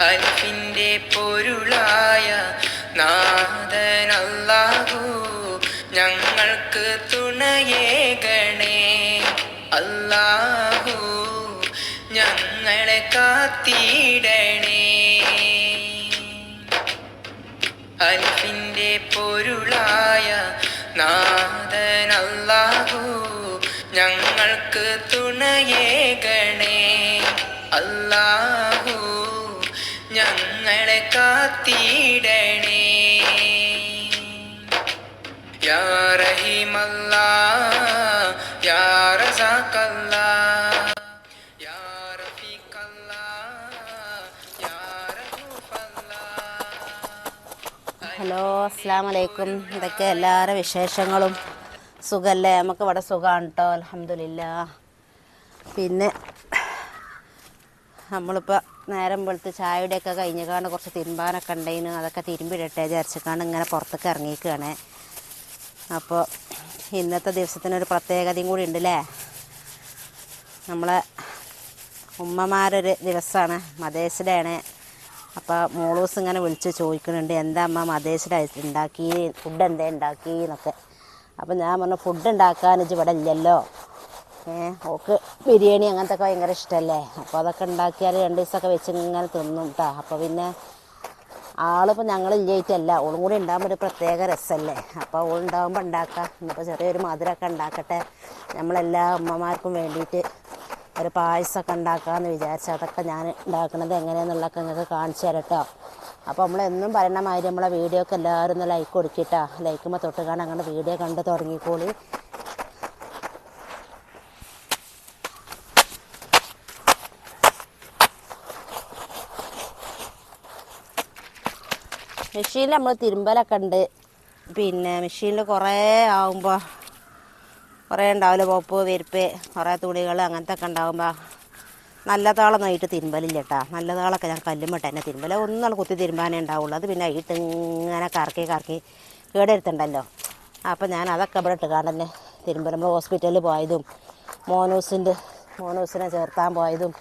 അൽഫിന്റെ പൊരുളായ നാഥനല്ലാഹു ഞങ്ങൾക്ക് തുണയേകണേ അല്ലാഹു ഞങ്ങളെ കാത്തിടണേ. അൽഫിന്റെ പൊരുളായ നാഥനല്ലാഹു ഞങ്ങൾക്ക് തുണയേകണേ അല്ലാഹു ഹലോ അസ്സാം വലൈക്കും ഇതൊക്കെ എല്ലാവരുടെ വിശേഷങ്ങളും? സുഖമല്ലേ നമുക്ക് ഇവിടെ സുഖമാണ് കേട്ടോ അലഹമില്ല പിന്നെ നമ്മളിപ്പോൾ നേരം വെളുത്ത് ചായയുടെയൊക്കെ കഴിഞ്ഞ കാണുന്ന കുറച്ച് തിരുമ്പാനൊക്കെ ഉണ്ടായിന് അതൊക്കെ തിരുമ്പിടട്ടെ വിചാരിച്ചിക്കാണ്ട് ഇങ്ങനെ പുറത്തേക്ക് ഇറങ്ങിയിരിക്കുകയാണ്. അപ്പോൾ ഇന്നത്തെ ദിവസത്തിനൊരു പ്രത്യേകതയും കൂടി ഉണ്ടല്ലേ? നമ്മളെ ഉമ്മമാരൊരു ദിവസമാണ് മദേഴ്സ് ഡേ ആണ് അപ്പോൾ മോളൂസ് ഇങ്ങനെ വിളിച്ച് ചോദിക്കുന്നുണ്ട് എന്താ അമ്മ മദേഴ്സ് ഡേ ഉണ്ടാക്കി? ഫുഡ് എന്താ ഉണ്ടാക്കി? എന്നൊക്കെ. അപ്പോൾ ഞാൻ പറഞ്ഞു ഫുഡ് ഉണ്ടാക്കാൻ ഇവിടെ ഇല്ലല്ലോ. ഓക്ക് ബിരിയാണി അങ്ങനത്തെ ഒക്കെ ഭയങ്കര ഇഷ്ടമല്ലേ അപ്പോൾ അതൊക്കെ ഉണ്ടാക്കിയാൽ രണ്ട് ദിവസമൊക്കെ വെച്ച് ഇങ്ങനെ തിന്നും കേട്ടോ അപ്പോൾ പിന്നെ ആളിപ്പോൾ ഞങ്ങളില്ലായിട്ടല്ല. ഓളും കൂടി ഉണ്ടാകുമ്പോൾ ഒരു പ്രത്യേക രസമല്ലേ അപ്പോൾ ഓൾ ഉണ്ടാകുമ്പോൾ ഉണ്ടാക്കാം. ഇന്നിപ്പോൾ ചെറിയൊരു മധുരമൊക്കെ ഉണ്ടാക്കട്ടെ. നമ്മളെല്ലാ അമ്മമാർക്കും വേണ്ടിയിട്ട് ഒരു പായസമൊക്കെ ഉണ്ടാക്കാമെന്ന് വിചാരിച്ചു അതൊക്കെ ഞാൻ ഉണ്ടാക്കുന്നത് എങ്ങനെയാണെന്നുള്ളതൊക്കെ നിങ്ങൾക്ക് കാണിച്ചു തരാം കേട്ടോ അപ്പോൾ നമ്മളെന്നും പറയുന്ന മാതിരി നമ്മളെ വീഡിയോ ഒക്കെ എല്ലാവരും ഒന്ന് ലൈക്ക് കൊടുക്കിട്ടാ ലൈക്കുമ്പോൾ തൊട്ട് കാണാൻ അങ്ങനെ വീഡിയോ കണ്ട് തുടങ്ങിക്കോളി. മെഷീനിൽ നമ്മൾ തിരുമ്പലൊക്കെ ഉണ്ട്. പിന്നെ മെഷീനിൽ കുറേ ആകുമ്പോൾ കുറേ ഉണ്ടാവില്ല പോപ്പ് വെരുപ്പ് കുറേ തുണികൾ അങ്ങനത്തെ ഒക്കെ ഉണ്ടാകുമ്പോൾ നല്ല താളം നോയിട്ട് തിരുമ്പലില്ല കേട്ടോ നല്ല താളൊക്കെ ഞാൻ കല്ലുമിട്ട് തന്നെ തിരുമ്പല ഒന്നും കുത്തി തിരുമ്പാനേ ഉണ്ടാവുള്ളൂ. അത് പിന്നെ ഇട്ട് ഇങ്ങനെ കറക്കി കറക്കി കേടെടുത്തുണ്ടല്ലോ അപ്പം ഞാൻ അതൊക്കെ ഇവിടെ ഇട്ടുകാണ്ട് തന്നെ തിരുമ്പൽ നമ്മൾ ഹോസ്പിറ്റലിൽ പോയതും മോനൂസിന്റെ മോനൂസിനെ ചേർത്താൻ പോയതും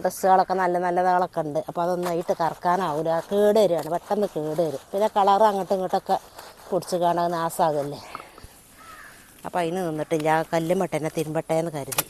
ഡ്രസ്സുകളൊക്കെ നല്ല നല്ലതുകളൊക്കെ ഉണ്ട്. അപ്പോൾ അതൊന്നായിട്ട് കറക്കാനാവില്ല കേട് വരികയാണ്. പെട്ടെന്ന് കേട് വരും. പിന്നെ കളർ അങ്ങോട്ടും ഇങ്ങോട്ടൊക്കെ പൊടിച്ച് കാണാൻ നാസാകല്ലേ അപ്പോൾ അതിന് നിന്നിട്ടില്ല. ആ കല്ലും മട്ടനെ തിരുമ്പട്ടെ എന്ന് കരുതി.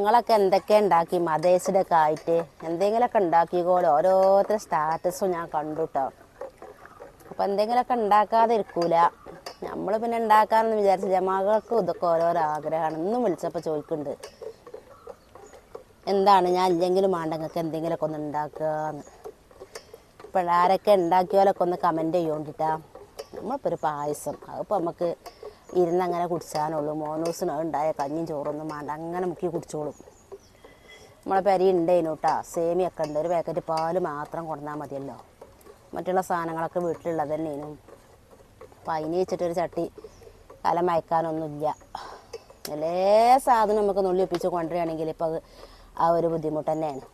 നിങ്ങളൊക്കെ എന്തൊക്കെ ഉണ്ടാക്കി? മദേഴ്സിന്റെ ഒക്കെ ആയിട്ട് എന്തെങ്കിലുമൊക്കെ ഉണ്ടാക്കിക്കോളെ. ഓരോരുത്തരുടെ സ്റ്റാറ്റസും ഞാൻ കണ്ടു കേട്ടോ അപ്പം എന്തെങ്കിലുമൊക്കെ ഉണ്ടാക്കാതെ ഇരിക്കൂല നമ്മൾ പിന്നെ ഉണ്ടാക്കാമെന്ന് വിചാരിച്ച ജമാകൾക്കും ഇതൊക്കെ ഓരോരോ ആഗ്രഹമാണ്. ഇന്നും വിളിച്ചപ്പോൾ ചോദിക്കുന്നുണ്ട്. എന്താണ്? ഞാൻ ഇല്ലെങ്കിലും ആണ്ടങ്ങൾക്ക് എന്തെങ്കിലുമൊക്കെ ഒന്ന് ഉണ്ടാക്കുകയെന്ന് ഇപ്പോൾ ആരൊക്കെ ഉണ്ടാക്കിയാലൊക്കെ ഒന്ന് കമന്റ് ചെയ്യോണ്ടിട്ടാ. നമ്മളിപ്പോൾ ഒരു പായസം. അതിപ്പോൾ നമുക്ക് ഇരുന്നങ്ങനെ കുടിച്ചാനുള്ളൂ. മോനൂസിന് ഉണ്ടായ കഞ്ഞിയും ചോറൊന്നും വേണ്ട അങ്ങനെ മുക്കി കുടിച്ചോളും. നമ്മളെ പരി ഉണ്ടേനു കേട്ടോ സേമിയൊക്കെ ഉണ്ട്. ഒരു പാക്കറ്റ് പാൽ മാത്രം കൊണ്ടുവന്നാൽ മതിയല്ലോ. മറ്റുള്ള സാധനങ്ങളൊക്കെ വീട്ടിലുള്ളത് തന്നെയാണ്. അപ്പം അതിന് വെച്ചിട്ടൊരു ചട്ടി കലം മയക്കാനൊന്നുമില്ല. എല്ലാ സാധനം നമുക്ക് നുള്ളിപ്പിച്ച് കൊണ്ടുവരികയാണെങ്കിൽ ഇപ്പോൾ അത് ആ ഒരു ബുദ്ധിമുട്ട് തന്നെയാണ്.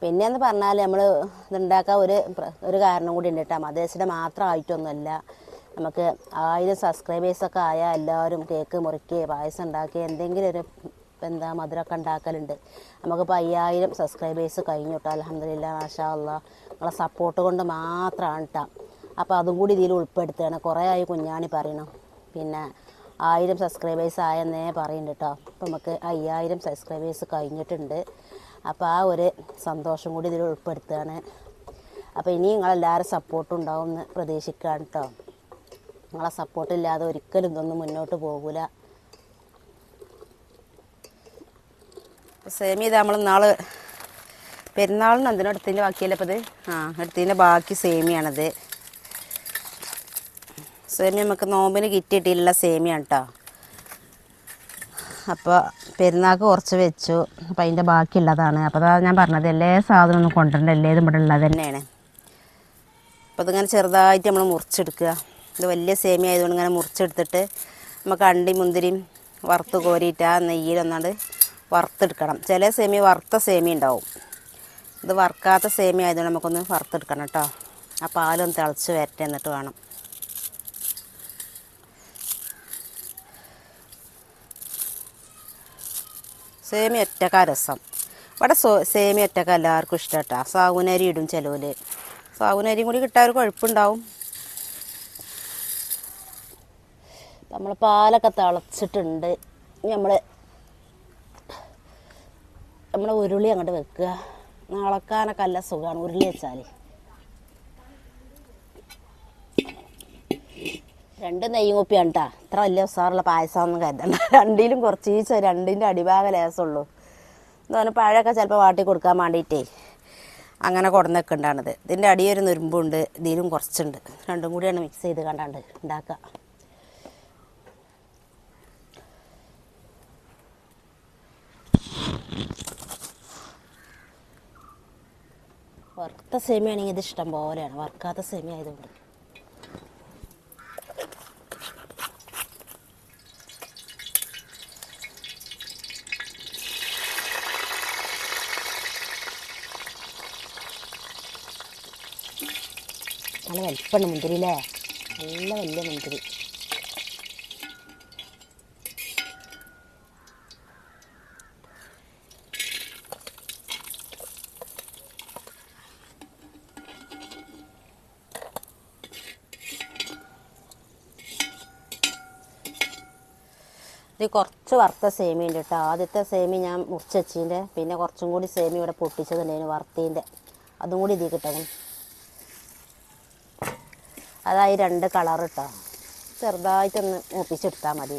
പിന്നെയെന്ന് പറഞ്ഞാൽ നമ്മൾ ഇതുണ്ടാക്കാൻ ഒരു ഒരു കാരണം കൂടി ഉണ്ട് കേട്ടോ മതേശയുടെ മാത്രമായിട്ടൊന്നുമല്ല നമുക്ക് ആയിരം സബ്സ്ക്രൈബേഴ്സൊക്കെ ആയാൽ എല്ലാവരും കേക്ക് മുറിക്കുകയോ പായസം ഉണ്ടാക്കുകയോ എന്തെങ്കിലും ഒരു എന്താ മധുരമൊക്കെ ഉണ്ടാക്കലുണ്ട്. നമുക്കിപ്പോൾ അയ്യായിരം സബ്സ്ക്രൈബേഴ്സ് കഴിഞ്ഞു കേട്ടോ അലഹമില്ല മാഷാ അല്ലാ നിങ്ങളെ സപ്പോർട്ട് കൊണ്ട് മാത്രമാണ് കേട്ടോ അപ്പോൾ അതും കൂടി ഇതിൽ ഉൾപ്പെടുത്തുകയാണ്. കുറേ ആയി കുഞ്ഞാണി പറയണം. പിന്നെ ആയിരം സബ്സ്ക്രൈബേഴ്സ് ആയെന്നേ പറയുന്നുണ്ട് കേട്ടോ അപ്പോൾ നമുക്ക് അയ്യായിരം സബ്സ്ക്രൈബേഴ്സ് കഴിഞ്ഞിട്ടുണ്ട്. അപ്പോൾ ആ ഒരു സന്തോഷം കൂടി ഇതിൽ ഉൾപ്പെടുത്തുകയാണ്. അപ്പോൾ ഇനി നിങ്ങളെല്ലാവരും സപ്പോർട്ടും ഉണ്ടാവും എന്ന് പ്രതീക്ഷിക്കുകയാണ് കേട്ടോ നിങ്ങളെ സപ്പോർട്ടില്ലാതെ ഒരിക്കലും ഇതൊന്നും മുന്നോട്ട് പോകില്ല സേമി ഇത് നമ്മൾ നാൾ പെരുന്നാളിന് എന്തിനും എടുത്തതിന്റെ ബാക്കിയല്ലേ ഇപ്പോൾ ഇത് ആ എടുത്തതിന്റെ ബാക്കി സേമിയാണത്. സേമി നമുക്ക് നോമ്പിന് കിറ്റിയിട്ടില്ല സേമിയാണ് കേട്ടോ അപ്പോൾ പെരുന്നാൾക്ക് കുറച്ച് വെച്ചു. അപ്പോൾ അതിന്റെ ബാക്കിയുള്ളതാണ്. അപ്പോൾ അതാ ഞാൻ പറഞ്ഞത് എല്ലാ സാധനം ഒന്നും കൊണ്ടുവരണ്ട. എല്ലാതും ഇവിടെ ഉള്ളത് തന്നെയാണ്. അപ്പോൾ അതിങ്ങനെ ചെറുതായിട്ട് നമ്മൾ മുറിച്ചെടുക്കുക. ഇത് വലിയ സേമിയ ആയതുകൊണ്ട് ഇങ്ങനെ മുറിച്ചെടുത്തിട്ട് നമുക്ക് അണ്ടി മുന്തിരിയും വറുത്ത് കോരിയിട്ട് ആ നെയ്യിലൊന്നാണ്ട് വറുത്തെടുക്കണം. ചില സേമിയ വറുത്ത സേമിയ ഉണ്ടാവും. ഇത് വറുക്കാത്ത സേമിയ ആയതുകൊണ്ട് നമുക്കൊന്ന് വറുത്തെടുക്കണം കേട്ടോ. ആ പാലൊന്ന് തിളച്ച് വരട്ടെ എന്നിട്ട് വേണം. സേമിയ ഒറ്റക്കാ രസം. ഇവിടെ സോ സേമിയ ഒറ്റക്ക എല്ലാവർക്കും ഇഷ്ടമാട്ടാ സാവുനരി ഇടും ചിലവിൽ സാവുനരിയും കൂടി കിട്ടാൻ ഒരു കുഴപ്പമുണ്ടാവും നമ്മൾ പാലൊക്കെ തിളച്ചിട്ടുണ്ട്. നമ്മൾ നമ്മളെ ഉരുളി അങ്ങോട്ട് വെക്കുക. നളക്കാനൊക്കെ നല്ല സുഖമാണ്. ഉരുളി വെച്ചാൽ രണ്ട് നെയ്യും കുപ്പിയാണ് കേട്ടോ ഇത്ര വലിയ ഉസാറുള്ള പായസമൊന്നും കരുതണ്ട. രണ്ടിലും കുറച്ച് ഈച്ച രണ്ടിന്റെ അടിഭാഗം ലേസമുള്ളൂ എന്ന് പറഞ്ഞാൽ പഴമൊക്കെ ചിലപ്പോൾ വാട്ടി കൊടുക്കാൻ വേണ്ടിയിട്ടേ അങ്ങനെ കൊടുന്നൊക്കെണ്ടാണിത് ഇതിന്റെ അടിയൊരു നുരുമ്പുണ്ട്. ഇതിലും കുറച്ചുണ്ട്. രണ്ടും കൂടിയാണ് മിക്സ് ചെയ്ത് കണ്ടാണ്ട് ഉണ്ടാക്കുക. വറുത്ത സേമിയാണെങ്കിൽ ഇത് ഇഷ്ടം പോലെയാണ്. വറുക്കാത്ത സേമിയ ആയതുകൊണ്ട്. നല്ല വലിപ്പമുണ്ട് മുന്തിരി അല്ലേ നല്ല വലിയ മുന്തിരി. ഇത് കുറച്ച് വറുത്ത സേമി ഉണ്ട് കേട്ടോ. ആദ്യത്തെ സേമി ഞാൻ മുറിച്ചച്ചിന്റെ പിന്നെ കുറച്ചും കൂടി സേമി ഇവിടെ പൊട്ടിച്ചതുണ്ടായിരുന്നു വറുത്തീന്റെ അതും കൂടി ഇതിൽ കിട്ടണം അതായി രണ്ട് കളർ ഇട്ടോ. ചെറുതായിട്ടൊന്ന് മൂപ്പിച്ചെടുത്താൽ മതി.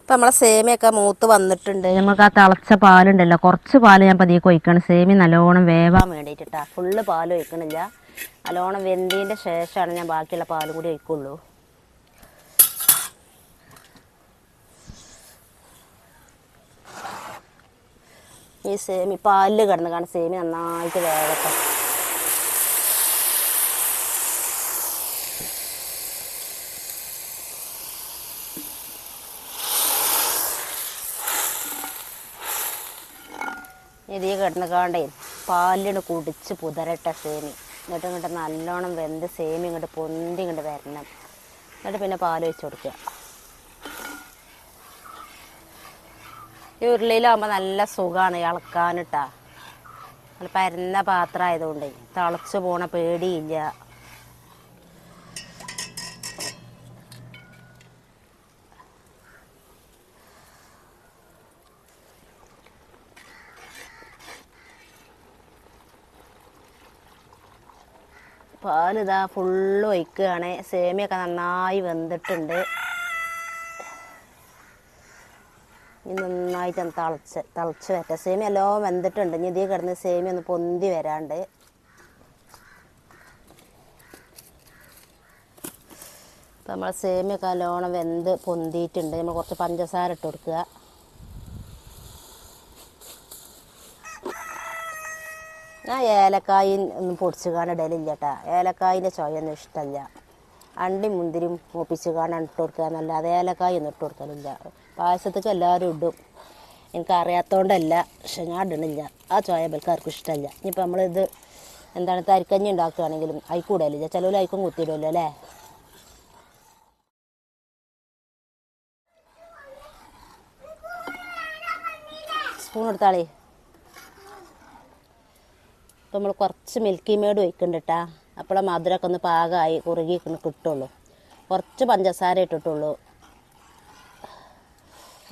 ഇപ്പം നമ്മളെ സേമിയൊക്കെ മൂത്ത് വന്നിട്ടുണ്ട്. നമുക്ക് ആ തിളച്ച പാലുണ്ടല്ലോ കുറച്ച് പാൽ ഞാൻ പതിയെ ഒഴിക്കണം സേമി നല്ലോണം വേവാൻ വേണ്ടിയിട്ടാ ഫുള്ള് പാൽ ഒഴിക്കണില്ല. നല്ലോണം വെന്തിന്റെ ശേഷമാണ് ഞാൻ ബാക്കിയുള്ള പാലും കൂടി ഒഴിക്കുള്ളൂ. ഈ സേമി പാലിൽ കിടന്ന് കാണും സേമി നന്നായിട്ട് വേഗത്തെ ഇതീ കിടന്ന് കാണ്ടേ പാലിന് കുടിച്ച് പുതരട്ടെ സേമി. എന്നിട്ട് ഇങ്ങോട്ട് നല്ലോണം വെന്ത് സേമി ഇങ്ങോട്ട് പൊന്തി ഇങ്ങോട്ട് വരണം. എന്നിട്ട് പിന്നെ പാൽ വെച്ച് കൊടുക്കുക. ഈ ഉരുളിയിലാകുമ്പോൾ നല്ല സുഖമാണ് ഇളക്കാനിട്ടാ നല്ല പരന്ന പാത്രം ആയതുകൊണ്ട് തിളച്ച് പോണ പേടിയില്ല. പാലിതാ ഫുള്ള് ഒഴിക്കുകയാണ്. സേമിയൊക്കെ നന്നായി വെന്തിട്ടുണ്ട്. ഇനി നന്നായിട്ട് ഒന്ന് തിളച്ച് തിളച്ച് വരട്ടെ. സേമി എല്ലാം വെന്തിട്ടുണ്ട്. ഇനി ഇതിൽ കിടന്ന് സേമി ഒന്ന് പൊന്തി വരാണ്ട്. നമ്മൾ സേമിയൊക്കെ നല്ലോണം വെന്ത് പൊന്തിയിട്ടുണ്ട്. നമ്മൾ കുറച്ച് പഞ്ചസാര ഇട്ട് കൊടുക്കുക. ഞാൻ ഏലക്കായി ഒന്നും പൊടിച്ച് കാണാൻ ഇടലില്ല കേട്ടോ. ഏലക്കായിന്റെ ചോയൊന്നും ഇഷ്ടമല്ല അണ്ടി മുന്തിരിയും മൂപ്പിച്ച് കാണാൻ ഇട്ട് കൊടുക്കുക എന്നല്ലാതെ ഏലക്കായി ഒന്നും ഇട്ട് കൊടുക്കലില്ല. പായസത്തേക്ക് എല്ലാവരും ഇടും. എനിക്ക് അറിയാത്തതുകൊണ്ടല്ല പക്ഷെ ഞാൻ ഇടണില്ല ആ ചോയ ബൽക്കാർക്കും ഇഷ്ടമല്ല. ഇനിയിപ്പോൾ നമ്മളിത് എന്താണ് തരിക്കഞ്ഞി ഉണ്ടാക്കുകയാണെങ്കിലും അയക്കൂടല്ലേ? ചിലവിൽ അയക്കും കുത്തിയിടുമല്ലോ അല്ലേ? സ്പൂൺ എടുത്താളേ ഇപ്പം നമ്മൾ കുറച്ച് മിൽക്കി മേഡ് ഒഴിക്കുന്നുണ്ട് കേട്ടാ അപ്പോൾ മധുരമൊക്കെ ഒന്ന് പാകമായി കുറുകി കിട്ടുള്ളൂ. കുറച്ച് പഞ്ചസാര ഇട്ടിട്ടുള്ളൂ.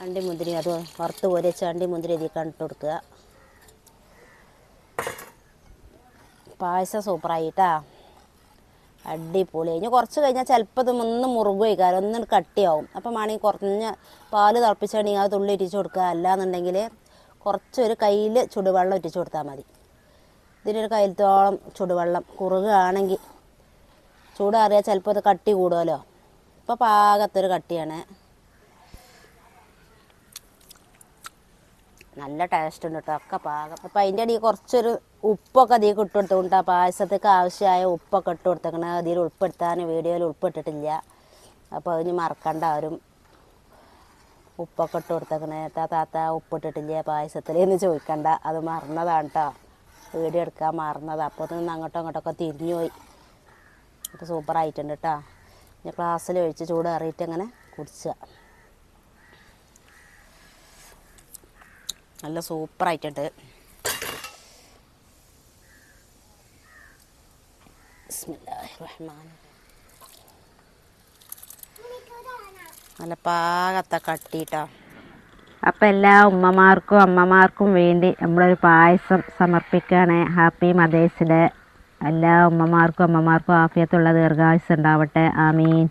അണ്ടി മുന്തിരി അത് വറുത്ത് ഒരച്ച് അണ്ടി മുന്തിരി ഇതിൽ ഇട്ട് കൊടുക്കുക. പായസം സൂപ്പറായിട്ടാ അടിപൊളി. ഇനി കുറച്ച് കഴിഞ്ഞാൽ ചിലപ്പോൾ ഒന്ന് ഒന്ന് മുറുകുമായിക്കാരം ഒന്ന് കട്ടിയാവും. അപ്പം വേണമെങ്കിൽ കുറഞ്ഞ പാൽ തിളപ്പിച്ചാണെങ്കിൽ അത് തുള്ളി ഇറ്റിച്ച് കൊടുക്കുക. അല്ലാന്നുണ്ടെങ്കിൽ കുറച്ചൊരു കയ്യിൽ ചുടുവെള്ളം ഇറ്റിച്ച് കൊടുത്താൽ മതി. ഇതിനൊരു കയ്യിലത്തോളം ചുടുവെള്ളം കുറുകയാണെങ്കിൽ ചൂടാറിയാൽ ചിലപ്പോൾ അത് കട്ടി കൂടുമല്ലോ ഇപ്പോൾ പാകത്തൊരു കട്ടിയാണ്. നല്ല ടേസ്റ്റ് ഉണ്ട് കേട്ടോ ഒക്കെ പാകം. അപ്പം അതിന്റെ അടിയിൽ കുറച്ചൊരു ഉപ്പൊക്കെ അതിൽ ഇട്ട് കൊടുത്തുകൊണ്ട് പായസത്തേക്ക് ആവശ്യമായ ഉപ്പൊക്കെ ഇട്ട് കൊടുത്തേക്കണ അതിൽ ഉൾപ്പെടുത്താൻ വീഡിയോയിൽ ഉൾപ്പെട്ടിട്ടില്ല. അപ്പോൾ അതിന് മറക്കണ്ട ആരും ഉപ്പൊക്കെ ഇട്ട് കൊടുത്തേക്കണേ താത്ത ഉപ്പിട്ടിട്ടില്ല പായസത്തിൽ എന്ന് ചോദിക്കണ്ട. അത് മറന്നതാണ് കേട്ടോ വീഡിയോ എടുക്കാൻ മറന്നത്. അപ്പോൾ നിന്ന് അങ്ങോട്ടും അങ്ങോട്ടൊക്കെ തിരിഞ്ഞു പോയി. അപ്പോൾ സൂപ്പർ ആയിട്ടുണ്ട് കേട്ടോ ഞാൻ ക്ലാസ്സിൽ ഒഴിച്ച് ചൂടേറിയിട്ട് അങ്ങനെ കുടിച്ചുക നല്ല റഹ്മാനിർ നല്ല പാകത്തെ കട്ടിട്ടോ. അപ്പം എല്ലാ ഉമ്മമാർക്കും അമ്മമാർക്കും വേണ്ടി നമ്മളൊരു പായസം സമർപ്പിക്കുകയാണ് ഹാപ്പി മദേഴ്സ് ഡേ. എല്ലാ ഉമ്മമാർക്കും അമ്മമാർക്കും ആഫിയത്തുള്ള ദീർഘായുസ് ഉണ്ടാവട്ടെ. ആമീൻ.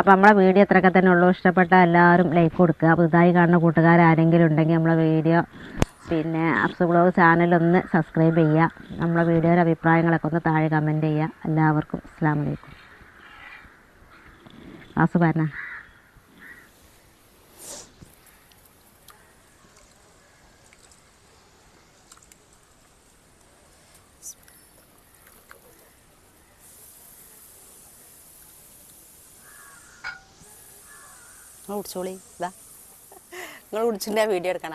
അപ്പം നമ്മളെ വീഡിയോ ഇത്രയൊക്കെ തന്നെ ഉള്ളൂ. ഇഷ്ടപ്പെട്ട എല്ലാവരും ലൈക്ക് കൊടുക്കുക. പുതുതായി കാണുന്ന കൂട്ടുകാർ ആരെങ്കിലും ഉണ്ടെങ്കിൽ നമ്മളെ വീഡിയോ പിന്നെ അപ്സ് ബ്ലോഗ് ചാനലൊന്ന് സബ്സ്ക്രൈബ് ചെയ്യുക. നമ്മളെ വീഡിയോയുടെ അഭിപ്രായങ്ങളൊക്കെ ഒന്ന് താഴെ കമന്റ് ചെയ്യുക. എല്ലാവർക്കും അസ്സാം വലൈക്കും ക്ലാസ് പറഞ്ഞ നിങ്ങൾ കുടിച്ചോളി ഇതാ നിങ്ങൾ കുടിച്ചിന്റെ വീഡിയോ എടുക്കണ.